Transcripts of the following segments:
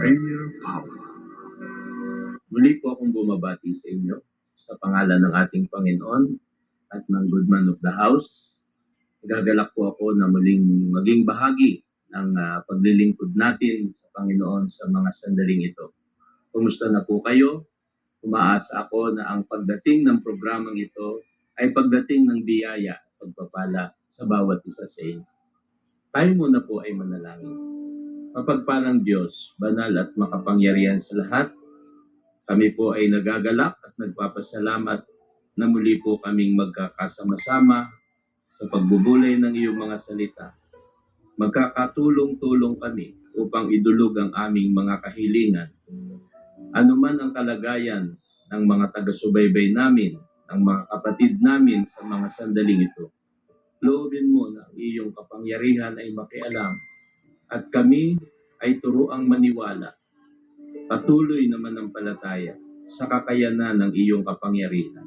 Prayer Power. Muli po akong bumabati sa inyo sa pangalan ng ating Panginoon at ng Goodman of the House. Gagalak po ako na muling maging bahagi ng ah, paglilingkod natin sa Panginoon sa mga sandaling ito. Kumusta na po kayo? Umaasa ako na ang pagdating ng programang ito ay pagdating ng biyaya at pagpapala sa bawat isa sa inyo. Tayo muna po ay manalangin. Mapagpalang Diyos, banal at makapangyarihan sa lahat, kami po ay nagagalak at nagpapasalamat na muli po kaming magkakasama-sama sa pagbubulay ng iyong mga salita. Magkakatulong-tulong kami upang idulog ang aming mga kahilingan. Ano man ang kalagayan ng mga taga-subaybay namin, ng mga kapatid namin sa mga sandaling ito. Loobin mo na iyong kapangyarihan ay makialam at kami ay turuang maniwala patuloy na manampalataya sa kakayanan ng iyong kapangyarihan.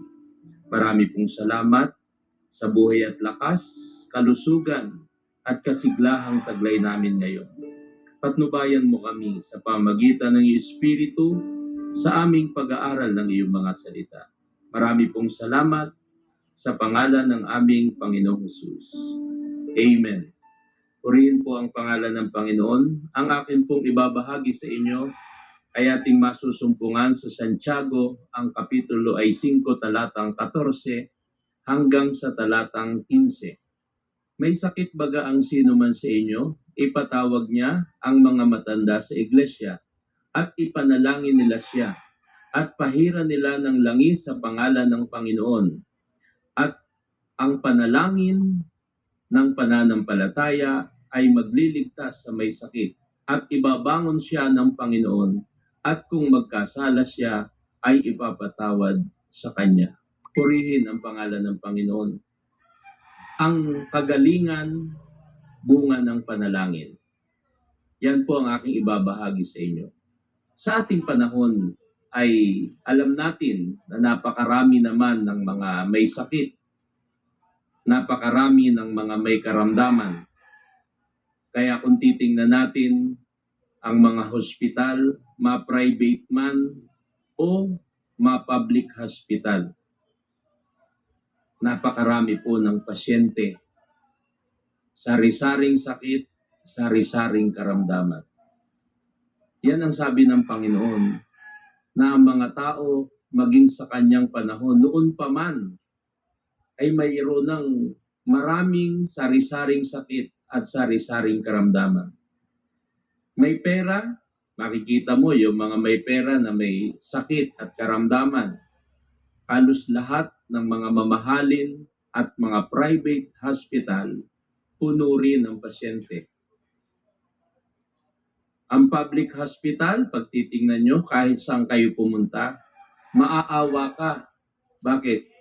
Marami pong salamat sa buhay at lakas, kalusugan at kasiglahang taglay namin ngayon. Patnubayan mo kami sa pamagitan ng iyong Espiritu sa aming pag-aaral ng iyong mga salita. Marami pong salamat sa pangalan ng aming Panginoong Jesus. Amen. Purihin po ang pangalan ng Panginoon. Ang akin pong ibabahagi sa inyo ay ating masusumpungan sa Santiago, ang kapitulo ay 5 talatang 14 hanggang sa talatang 15. May sakit baga ang sino man sa inyo, ipatawag niya ang mga matanda sa iglesia at ipanalangin nila siya at pahira nila ng langis sa pangalan ng Panginoon. At ang panalangin ng pananampalataya ay magliligtas sa may sakit at ibabangon siya ng Panginoon at kung magkasala siya ay ipapatawad sa kanya. Purihin ang pangalan ng Panginoon. Ang kagalingan, bunga ng panalangin. Yan po ang aking ibabahagi sa inyo. Sa ating panahon ay alam natin na napakarami naman ng mga may sakit. Napakarami ng mga may karamdaman. Kaya kung titingnan natin ang mga hospital, ma-private man o ma-public hospital. Napakarami po ng pasyente. Sari-saring sakit, sari-saring karamdaman. Yan ang sabi ng Panginoon na ang mga tao maging sa kanyang panahon noon pa man ay mayroon ng maraming sari-saring sakit at sari-saring karamdaman. May pera, makikita mo yung mga may pera na may sakit at karamdaman. Halos lahat ng mga mamahalin at mga private hospital puno rin ng pasyente. Ang public hospital, pag titingnan nyo, kahit saan kayo pumunta, maaawa ka. Bakit?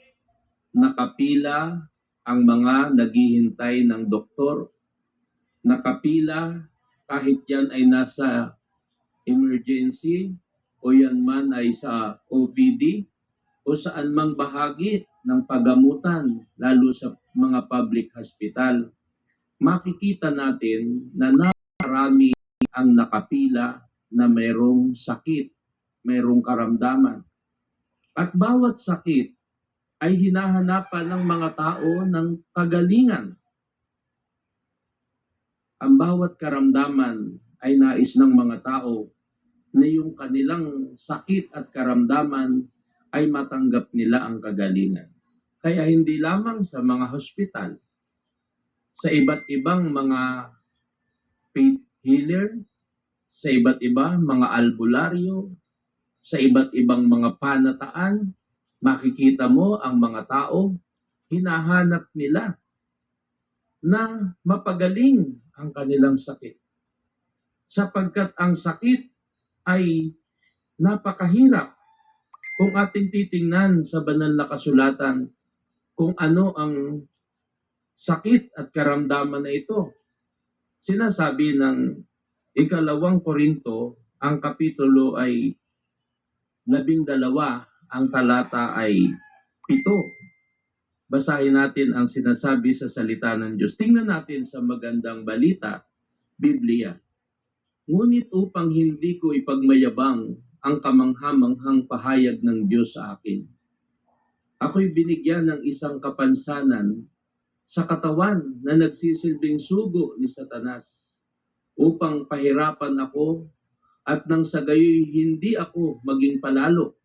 Nakapila ang mga naghihintay ng doktor. Nakapila kahit yan ay nasa emergency o yan man ay sa OPD o saan mang bahagi ng pagamutan, lalo sa mga public hospital, makikita natin na nakarami ang nakapila na mayroong sakit, mayroong karamdaman. At bawat sakit ay hinahanapan ng mga tao ng kagalingan. Ang bawat karamdaman ay nais ng mga tao na yung kanilang sakit at karamdaman ay matanggap nila ang kagalingan. Kaya hindi lamang sa mga hospital, sa iba't ibang mga faith healer, sa iba't iba mga albularyo, sa iba't ibang mga panataan, makikita mo ang mga tao, hinahanap nila na mapagaling ang kanilang sakit. Sapagkat ang sakit ay napakahirap kung ating titingnan sa banal na kasulatan kung ano ang sakit at karamdaman na ito. Sinasabi ng ikalawang Korinto, ang kapitulo ay labing dalawa, ang talata ay pito. Basahin natin ang sinasabi sa salita ng Diyos. Tingnan natin sa magandang balita, Biblia. Ngunit upang hindi ko ipagmayabang ang kamanghamanghang pahayag ng Diyos sa akin, ako'y binigyan ng isang kapansanan sa katawan na nagsisilbing sugo ni Satanas upang pahirapan ako at nang sa gayoy hindi ako maging palalo.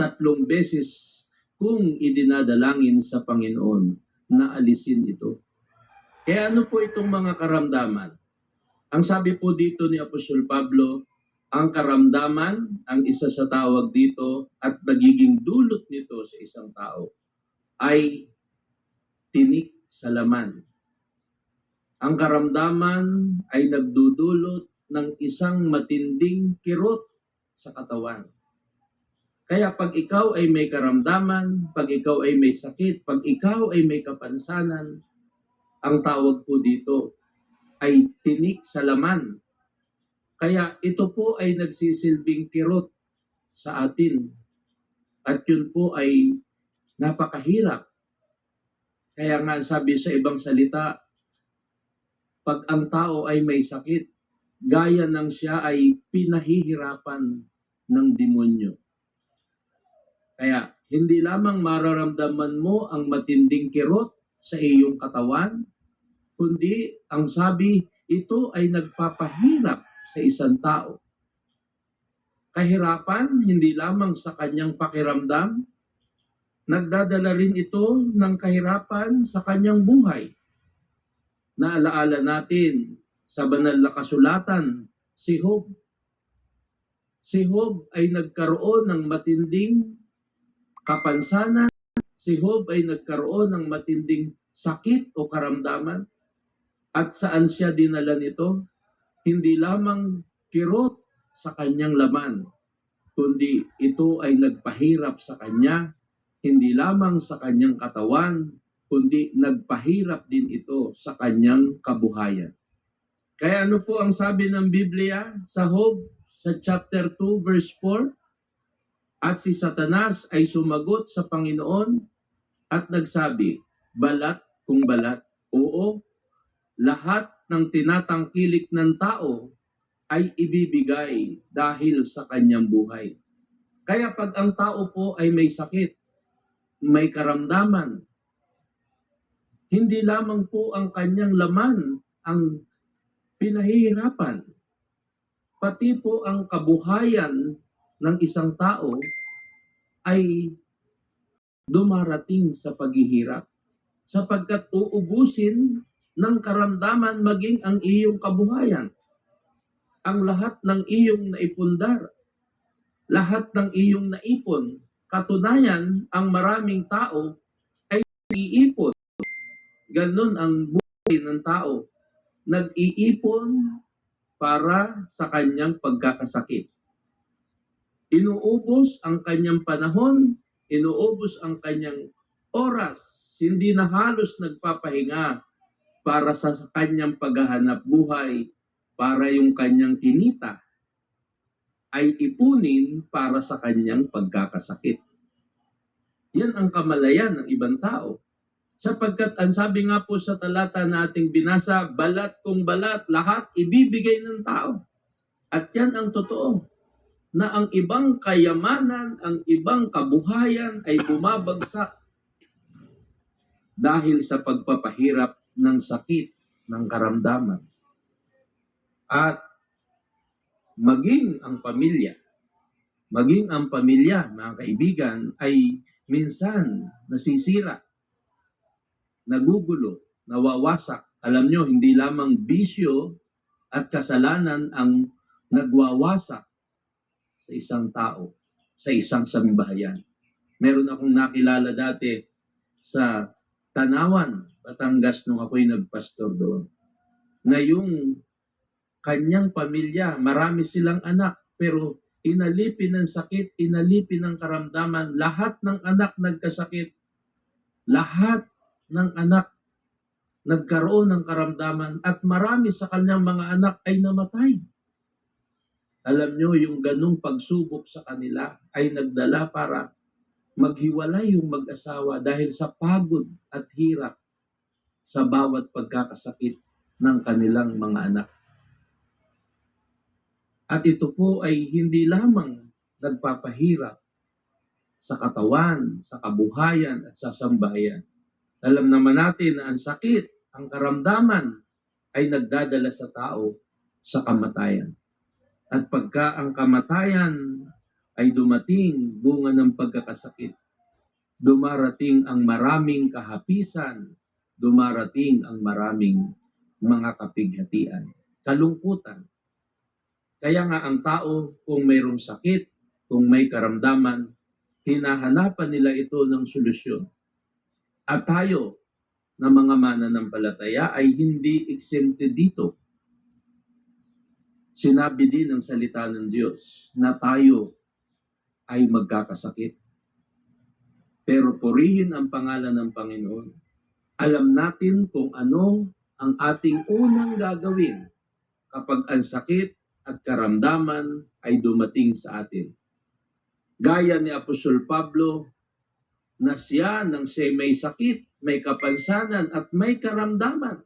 Tatlong beses kung idinadalangin sa Panginoon na alisin ito. Kaya ano po itong mga karamdaman? Ang sabi po dito ni Apostol Pablo, ang karamdaman, ang isa sa tawag dito at nagiging dulot nito sa isang tao ay tinik sa laman. Ang karamdaman ay nagdudulot ng isang matinding kirot sa katawan. Kaya pag ikaw ay may karamdaman, pag ikaw ay may sakit, pag ikaw ay may kapansanan, ang tawag po dito ay tinik sa laman. Kaya ito po ay nagsisilbing kirot sa atin. At yun po ay napakahirap. Kaya nga sabi sa ibang salita, pag ang tao ay may sakit, gaya ng siya ay pinahihirapan ng demonyo. Kaya hindi lamang mararamdaman mo ang matinding kirot sa iyong katawan, kundi ang sabi, ito ay nagpapahirap sa isang tao. Kahirapan hindi lamang sa kanyang pakiramdam, nagdadala rin ito ng kahirapan sa kanyang buhay. Naalaala natin sa banal na kasulatan, si Job. Si Job ay nagkaroon ng matinding kapansanan. Si Job ay nagkaroon ng matinding sakit o karamdaman. At saan siya dinala nito? Hindi lamang kirot sa kanyang laman, kundi ito ay nagpahirap sa kanya, hindi lamang sa kanyang katawan, kundi nagpahirap din ito sa kanyang kabuhayan. Kaya ano po ang sabi ng Biblia sa Job sa chapter 2 verse 4? At si Satanas ay sumagot sa Panginoon at nagsabi, balat kung balat, oo, lahat ng tinatangkilik ng tao ay ibibigay dahil sa kanyang buhay. Kaya pag ang tao po ay may sakit, may karamdaman, hindi lamang po ang kanyang laman ang pinahihirapan, pati po ang kabuhayan ng isang tao ay dumarating sa paghihirap sapagkat uubusin ng karamdaman maging ang iyong kabuhayan. Ang lahat ng iyong naipundar, lahat ng iyong naipon, katunayan ang maraming tao ay iipon. Ganun ang buhay ng tao. Nag-iipon para sa kanyang pagkakasakit. Inuubos ang kanyang panahon, inuubos ang kanyang oras, hindi na halos nagpapahinga para sa kanyang paghahanap buhay, para yung kanyang kinita ay ipunin para sa kanyang pagkakasakit. Yan ang kamalayan ng ibang tao. Sapagkat ang sabi nga po sa talata na ating binasa, balat kung balat, lahat ibibigay ng tao. At yan ang totoo na ang ibang kayamanan, ang ibang kabuhayan ay bumabagsak dahil sa pagpapahirap ng sakit ng karamdaman. At maging ang pamilya, maging ang pamilya, mga kaibigan, ay minsan nasisira, nagugulo, nawawasak. Alam nyo, hindi lamang bisyo at kasalanan ang nagwawasak sa isang tao, sa isang sambahayan. Meron akong nakilala dati sa Tanawan, Batangas nung ako'y nagpastor doon. Na yung kanyang pamilya, marami silang anak, pero inalipin ng sakit, inalipin ng karamdaman, lahat ng anak nagkasakit. Lahat ng anak nagkaroon ng karamdaman at marami sa kanyang mga anak ay namatay. Alam nyo, yung ganung pagsubok sa kanila ay nagdala para maghiwalay yung mag-asawa dahil sa pagod at hirap sa bawat pagkakasakit ng kanilang mga anak. At ito po ay hindi lamang nagpapahirap sa katawan, sa kabuhayan at sa sambahayan. Alam naman natin na ang sakit, ang karamdaman ay nagdadala sa tao sa kamatayan. At pagka ang kamatayan ay dumating bunga ng pagkakasakit, dumarating ang maraming kahapisan, dumarating ang maraming mga kapighatian, kalungkutan. Kaya nga ang tao kung mayroong sakit, kung may karamdaman, hinahanapan nila ito ng solusyon. At tayo na mga mananampalataya ay hindi exempted dito. Sinabi din ng salita ng Diyos na tayo ay magkakasakit. Pero purihin ang pangalan ng Panginoon. Alam natin kung ano ang ating unang gagawin kapag ang sakit at karamdaman ay dumating sa atin. Gaya ni Apostol Pablo na siya nang siya may sakit, may kapansanan at may karamdaman.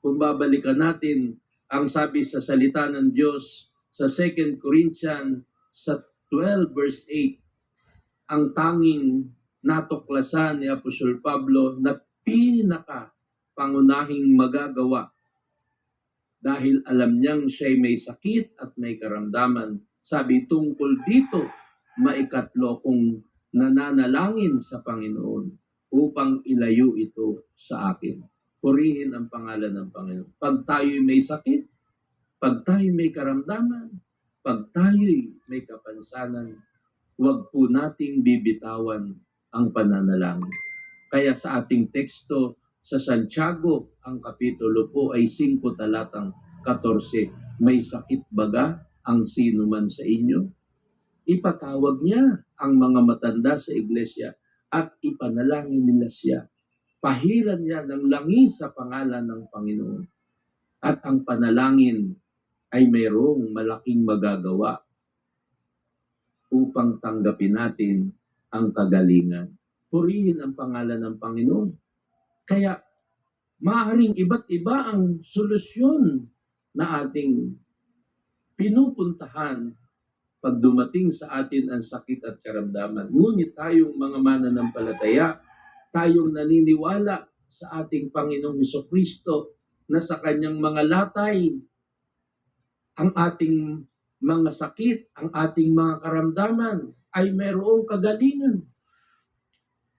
Kung babalikan natin ang sabi sa salita ng Diyos sa 2 Corinthians sa 12 verse 8, ang tanging natuklasan ni Apostol Pablo na pinaka pangunahing magagawa dahil alam niyang siya'y may sakit at may karamdaman. Sabi tungkol dito, maikatlo kung nananalangin sa Panginoon upang ilayo ito sa akin. Purihin ang pangalan ng Panginoon. Pag tayo'y may sakit, pag tayo'y may karamdaman, pag tayo'y may kapansanan, huwag po nating bibitawan ang pananalangin. Kaya sa ating teksto sa Santiago, ang kapitulo po ay 5 talatang 14. May sakit baga ang sino man sa inyo? Ipatawag niya ang mga matanda sa iglesia at ipanalangin nila siya. Pahiran niya ng langis sa pangalan ng Panginoon. At ang panalangin ay mayroong malaking magagawa upang tanggapin natin ang kagalingan. Purihin ang pangalan ng Panginoon. Kaya maaaring iba't iba ang solusyon na ating pinupuntahan pag dumating sa atin ang sakit at karamdaman. Ngunit tayong mga mananampalataya, tayong naniniwala sa ating Panginoong Heso Kristo na sa kanyang mga latay, ang ating mga sakit, ang ating mga karamdaman ay mayroong kagalingan.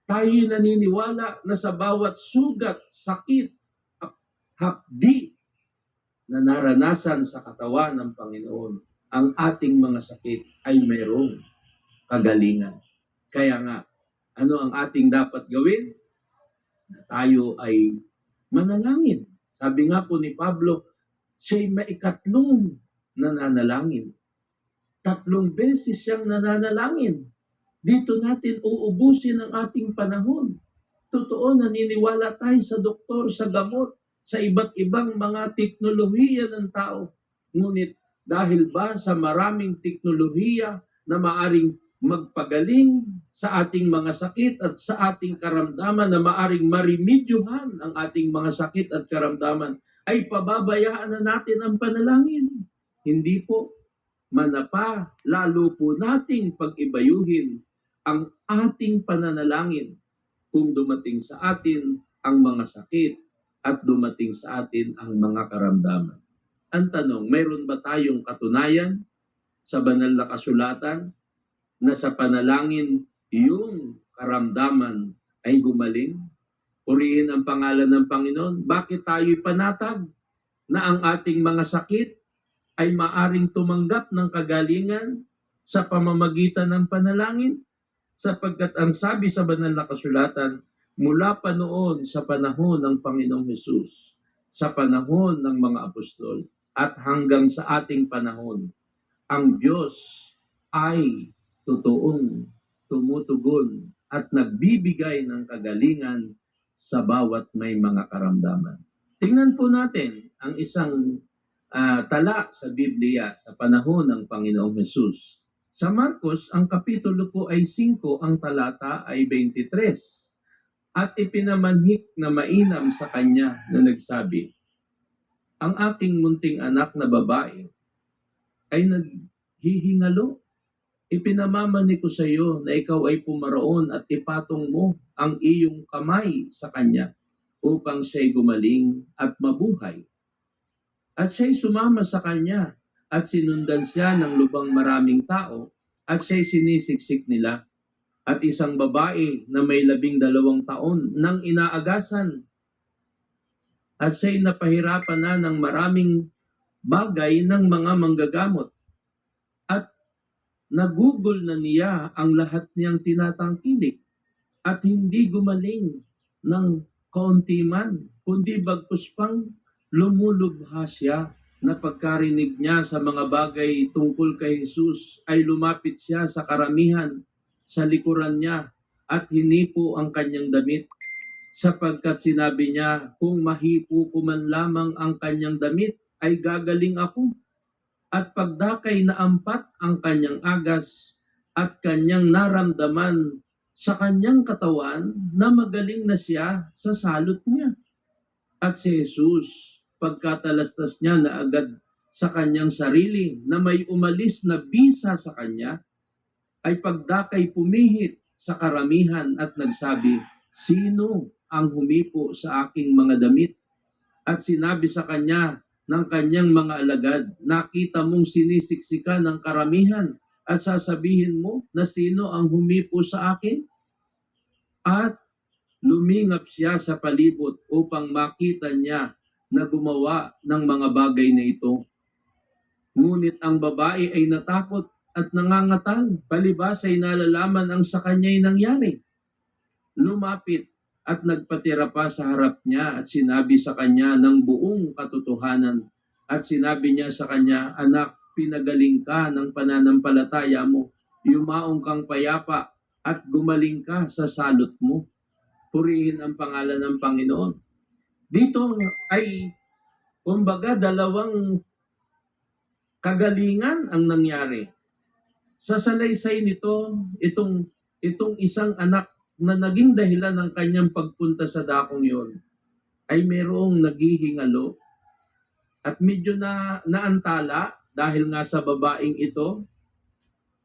Tayo naniniwala na sa bawat sugat, sakit, hap- hapdi na naranasan sa katawan ng Panginoon, ang ating mga sakit ay mayroong kagalingan. Kaya nga, ano ang ating dapat gawin? Na tayo ay manalangin. Sabi nga po ni Pablo, siya'y maikatlong nananalangin. Tatlong beses siyang nananalangin. Dito natin uubusin ang ating panahon. Totoo, naniniwala tayo sa doktor, sa gamot, sa iba't ibang mga teknolohiya ng tao. Ngunit dahil ba sa maraming teknolohiya na maaring magpagaling sa ating mga sakit at sa ating karamdaman na maaring marimedyohan ang ating mga sakit at karamdaman, ay pababayaan na natin ang panalangin. Hindi po. Manapa, lalo po nating pag-ibayuhin ang ating pananalangin kung dumating sa atin ang mga sakit at dumating sa atin ang mga karamdaman. Ang tanong, mayroon ba tayong katunayan sa banal na kasulatan na sa panalangin yung karamdaman ay gumaling? Purihin ang pangalan ng Panginoon. Bakit tayo'y panatag na ang ating mga sakit ay maaring tumanggap ng kagalingan sa pamamagitan ng panalangin? Sapagkat ang sabi sa banal na kasulatan, mula pa noon sa panahon ng Panginoong Hesus, sa panahon ng mga apostol, at hanggang sa ating panahon, ang Diyos ay totoong tumutugon at nagbibigay ng kagalingan sa bawat may mga karamdaman. Tingnan po natin ang isang ah, tala sa Biblia sa panahon ng Panginoong Hesus. Sa Marcos, ang kapitulo po ay 5, ang talata ay 23 at ipinamanhik na mainam sa kanya na nagsabi, Ang aking munting anak na babae ay naghihingalo. Ipinamamani ko sa iyo na ikaw ay pumaroon at ipatong mo ang iyong kamay sa kanya upang siya'y gumaling at mabuhay. At siya'y sumama sa kanya at sinundan siya ng lubang maraming tao at siya'y sinisiksik nila. At isang babae na may labing dalawang taon nang inaagasan at siya'y napahirapan na ng maraming bagay ng mga manggagamot. Nagugol na niya ang lahat niyang tinatangkilik at hindi gumaling ng kaunti man, kundi bagkus pang lumulubha siya na pagkarinig niya sa mga bagay tungkol kay Jesus ay lumapit siya sa karamihan sa likuran niya at hinipo ang kanyang damit sapagkat sinabi niya, kung mahipo ko man lamang ang kanyang damit, ay gagaling ako. At pagdakay na ampat ang kanyang agas at kanyang naramdaman sa kanyang katawan na magaling na siya sa salot niya. At si Jesus, pagkatalastas niya na agad sa kanyang sarili na may umalis na bisa sa kanya, ay pagdakay pumihit sa karamihan at nagsabi, Sino ang humipo sa aking mga damit? At sinabi sa kanya ng kanyang mga alagad, nakita mong sinisiksika ng karamihan at sasabihin mo na sino ang humipo sa akin? At lumingap siya sa palibot upang makita niya na gumawa ng mga bagay na ito. Ngunit ang babae ay natakot at nangangatal, palibas ay nalalaman ang sa kanya'y nangyari. Lumapit at nagpatira pa sa harap niya at sinabi sa kanya ng buong katotohanan at sinabi niya sa kanya, Anak, pinagaling ka ng pananampalataya mo, yumaong kang payapa at gumaling ka sa salot mo. Purihin ang pangalan ng Panginoon. Dito ay, kumbaga, dalawang kagalingan ang nangyari. Sa salaysay nito, itong, itong isang anak na naging dahilan ng kanyang pagpunta sa dakong yon ay merong naghihingalo at medyo na naantala dahil nga sa babaeng ito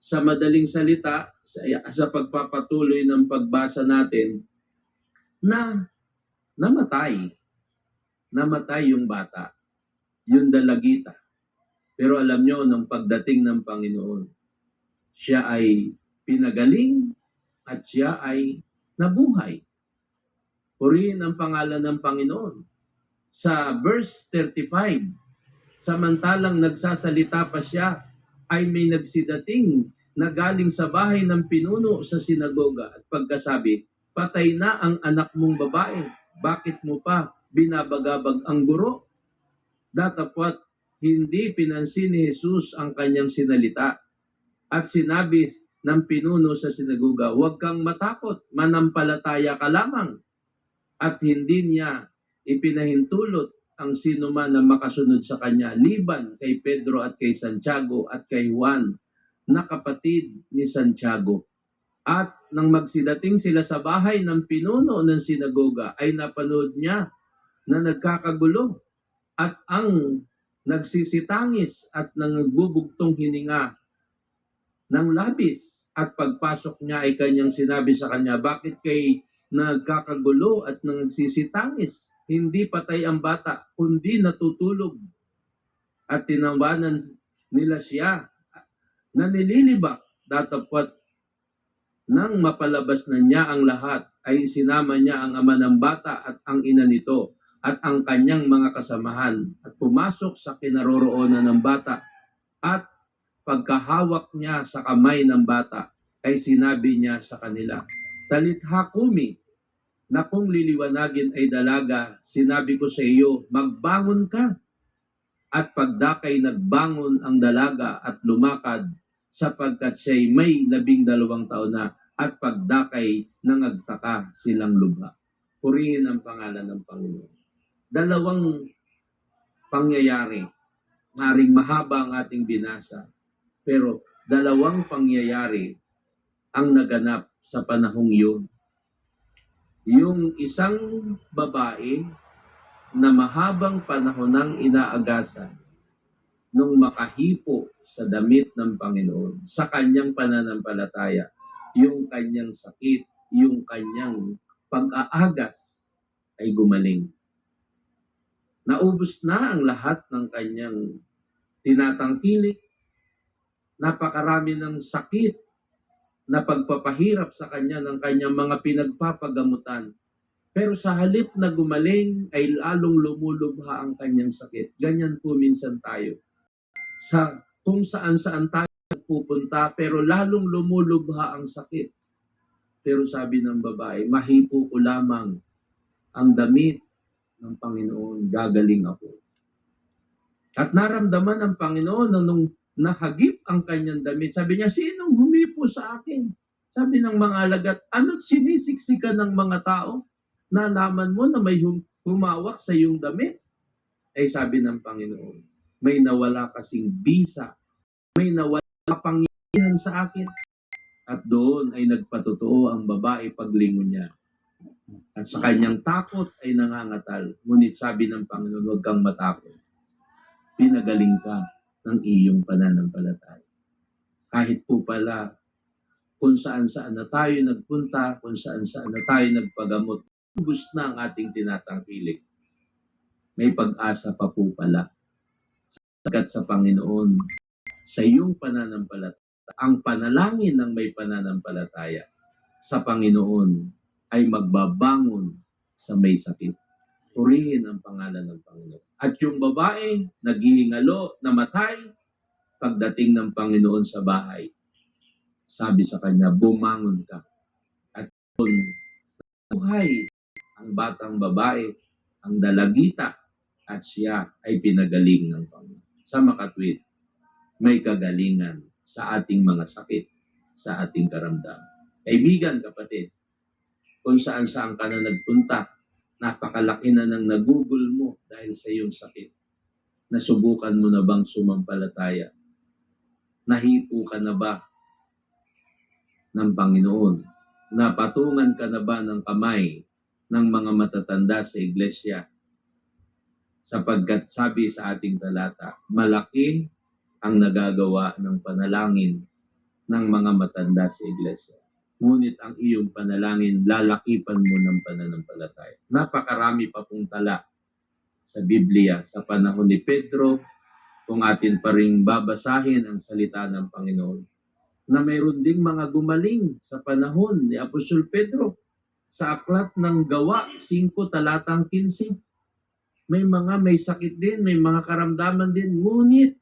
sa madaling salita sa, sa pagpapatuloy ng pagbasa natin na namatay. Namatay yung bata yung dalagita. Pero alam nyo nung pagdating ng Panginoon siya ay pinagaling at siya ay nabuhay. Purihin ang pangalan ng Panginoon. Sa verse 35, samantalang nagsasalita pa siya, ay may nagsidating na galing sa bahay ng pinuno sa sinagoga at pagkasabi, patay na ang anak mong babae, bakit mo pa binabagabag ang guro? Datapwat hindi pinansin ni Jesus ang kanyang sinalita at sinabi ng pinuno sa sinagoga, huwag kang matakot, manampalataya ka lamang. At hindi niya ipinahintulot ang sino man na makasunod sa kanya, liban kay Pedro at kay Santiago at kay Juan, na kapatid ni Santiago. At nang magsidating sila sa bahay ng pinuno ng sinagoga, ay napanood niya na nagkakagulo at ang nagsisitangis at nangbubugtong hininga ng labis at pagpasok niya ay kanyang sinabi sa kanya, bakit kay nagkakagulo at nagsisitangis? Hindi patay ang bata, kundi natutulog. At tinawanan nila siya na nililibak datapwat nang mapalabas na niya ang lahat ay sinama niya ang ama ng bata at ang ina nito at ang kanyang mga kasamahan at pumasok sa kinaroroonan ng bata at pagkahawak niya sa kamay ng bata, ay sinabi niya sa kanila, Talitha kumi, na kung liliwanagin ay dalaga, sinabi ko sa iyo, magbangon ka. At pagdakay nagbangon ang dalaga at lumakad, sapagkat siya'y may labing dalawang taon na, at pagdakay nangagtaka silang lubha. Purihin ang pangalan ng Panginoon. Dalawang pangyayari, maring mahaba ang ating binasa, pero dalawang pangyayari ang naganap sa panahong yun. Yung isang babae na mahabang panahon ng inaagasan nung makahipo sa damit ng Panginoon, sa kanyang pananampalataya, yung kanyang sakit, yung kanyang pag-aagas ay gumaling. Naubos na ang lahat ng kanyang tinatangkilik. Napakarami ng sakit na pagpapahirap sa kanya ng kanyang mga pinagpapagamutan. Pero sa halip na gumaling ay lalong lumulubha ang kanyang sakit. Ganyan po minsan tayo. Sa kung saan-saan tayo pupunta pero lalong lumulubha ang sakit. Pero sabi ng babae, mahipo ko lamang ang damit ng Panginoon, gagaling ako. At naramdaman ng Panginoon na nung nakagip ang kanyang damit, sabi niya, sinong humipo sa akin? Sabi ng mga alagat, ano't sinisiksikan ng mga tao? Nalaman mo na may hum- humawak sa iyong damit? Ay sabi ng Panginoon, may nawala kasing bisa, may nawala kapangyarihan sa akin. At doon ay nagpatotoo ang babae paglingon niya. At sa kanyang takot ay nangangatal. Ngunit sabi ng Panginoon, huwag kang matakot. Pinagaling ka ng iyong pananampalataya. Kahit po pala kung saan-saan na tayo nagpunta, kung saan-saan na tayo nagpagamot, ubus na ang ating tinatangkilik. May pag-asa pa po pala. Sagat sa Panginoon, sa iyong pananampalataya, ang panalangin ng may pananampalataya sa Panginoon ay magbabangon sa may sakit. Purihin ang pangalan ng Panginoon. At yung babae, naghihingalo, namatay, pagdating ng Panginoon sa bahay, sabi sa kanya, bumangon ka. At doon, buhay ang batang babae, ang dalagita, at siya ay pinagaling ng Panginoon. Sa makatwid, may kagalingan sa ating mga sakit, sa ating karamdaman. Kaibigan, kapatid, kung saan saan ka na nagpunta, napakalaki na ng nagugol mo dahil sa iyong sakit. Nasubukan mo na bang sumampalataya? Nahipo ka na ba ng Panginoon? Napatungan ka na ba ng kamay ng mga matatanda sa iglesia? Sapagkat sabi sa ating talata, malaki ang nagagawa ng panalangin ng mga matanda sa iglesia. Ngunit ang iyong panalangin, lalakipan mo ng pananampalataya. Napakarami pa pong tala sa Biblia sa panahon ni Pedro, kung atin pa rin babasahin ang salita ng Panginoon, na mayroon ding mga gumaling sa panahon ni Apostol Pedro sa aklat ng gawa 5 talatang 15. May mga may sakit din, may mga karamdaman din, ngunit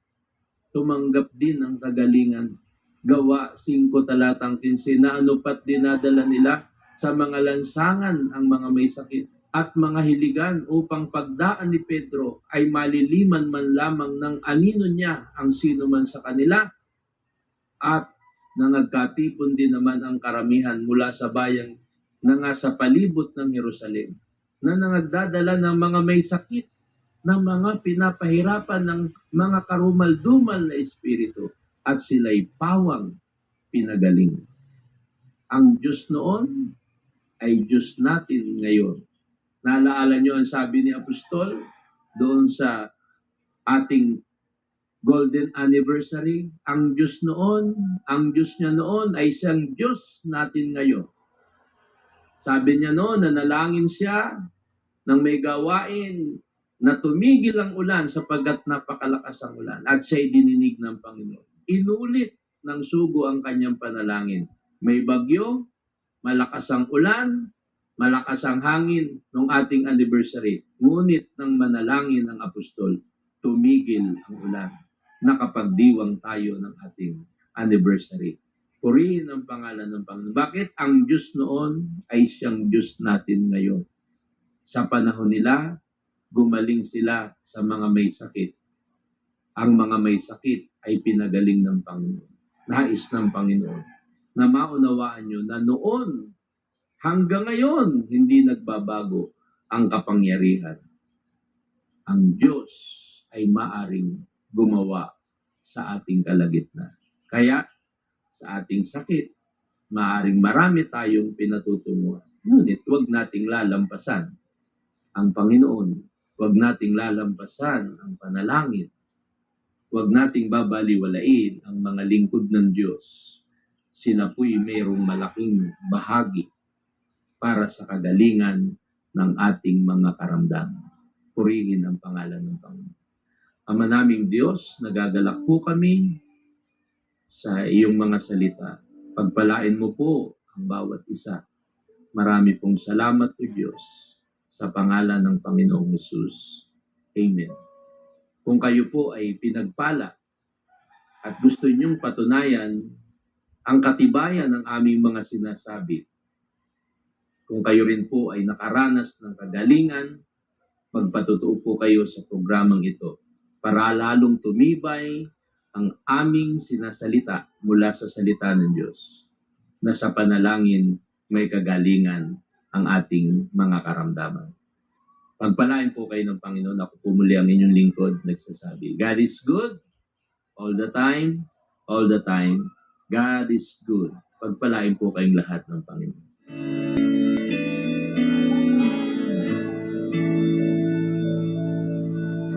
tumanggap din ng kagalingan. Gawa 5 talatang 15 na ano pat dinadala nila sa mga lansangan ang mga may sakit at mga hiligan upang pagdaan ni Pedro ay maliliman man lamang ng anino niya ang sino man sa kanila. At nangagkatipon din naman ang karamihan mula sa bayang na nga sa palibot ng Jerusalem na nangagdadala ng mga may sakit ng mga pinapahirapan ng mga karumal-dumal na espiritu at sila'y pawang pinagaling. Ang Diyos noon ay Diyos natin ngayon. Naalaala niyo ang sabi ni Apostol doon sa ating golden anniversary. Ang Diyos noon, ang Diyos niya noon ay siyang Diyos natin ngayon. Sabi niya noon, nanalangin siya nang may gawain na tumigil ang ulan sapagkat napakalakas ang ulan at siya'y dininig ng Panginoon. Inulit ng sugo ang kanyang panalangin. May bagyo, malakas ang ulan, malakas ang hangin nung ating anniversary. Ngunit nang manalangin ng apostol, tumigil ang ulan. Nakapagdiwang tayo ng ating anniversary. Purihin ang pangalan ng Panginoon. Bakit? Ang Diyos noon ay siyang Diyos natin ngayon. Sa panahon nila, gumaling sila sa mga may sakit. Ang mga may sakit ay pinagaling ng Panginoon. Nais ng Panginoon na maunawaan nyo na noon hanggang ngayon hindi nagbabago ang kapangyarihan. Ang Diyos ay maaring gumawa sa ating kalagitnaan. Kaya sa ating sakit, maaring marami tayong pinatutunguhan. Ngunit huwag nating lalampasan ang Panginoon Huwag nating lalampasan ang panalangin Huwag nating babaliwalain ang mga lingkod ng Diyos. Sina po'y mayroong malaking bahagi para sa kagalingan ng ating mga karamdaman. Purihin ang pangalan ng Panginoon. Ama naming Diyos, nagagalak po kami sa iyong mga salita. Pagpalain mo po ang bawat isa. Marami pong salamat po Diyos sa pangalan ng Panginoong Yesus. Amen. Kung kayo po ay pinagpala at gusto niyong patunayan ang katibayan ng aming mga sinasabi, kung kayo rin po ay nakaranas ng kagalingan, magpatutuo po kayo sa programang ito para lalong tumibay ang aming sinasalita mula sa salita ng Diyos na sa panalangin may kagalingan ang ating mga karamdaman. Pagpalain po kayo ng Panginoon. Ako po muli ang inyong lingkod nagsasabi, God is good all the time, all the time. God is good. Pagpalain po kayong lahat ng Panginoon.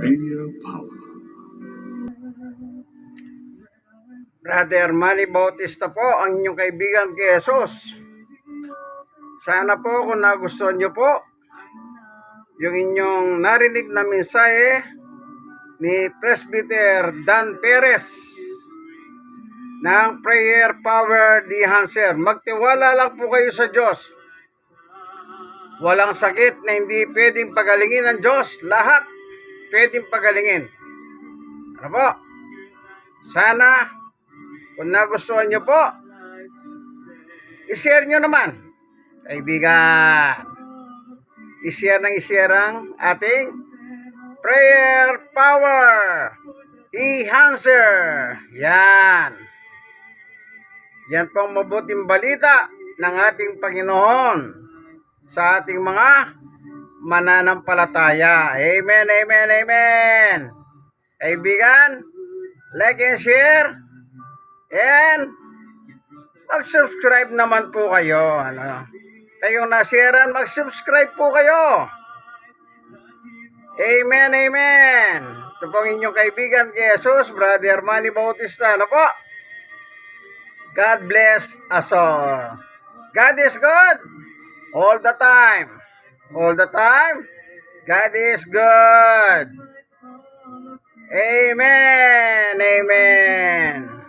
Radio Power. Brother Manny Bautista po, ang inyong kaibigan kay Jesus. Sana po kung nagustuhan nyo po yung inyong narinig na mensahe ni Presbyter Dan Perez ng Prayer Power di Hanser. Magtiwala lang po kayo sa Diyos. Walang sakit na hindi pwedeng pagalingin ng Diyos. Lahat pwedeng pagalingin. Ano po? Sana kung nagustuhan nyo po, i-share nyo naman. Kaibigan, i-share ng i-share ang ating prayer power. E-Hanser. Yan. Yan pong mabuting balita ng ating Panginoon sa ating mga mananampalataya. Amen, amen, amen. Kaibigan, like and share. And mag-subscribe naman po kayo. Ano? Kayong nasiran, mag-subscribe po kayo. Amen, amen. Ito po ang inyong kaibigan kay Jesus, Brother Manny Bautista. Ano po? God bless us all. God is good all the time. All the time, God is good. Amen. Amen.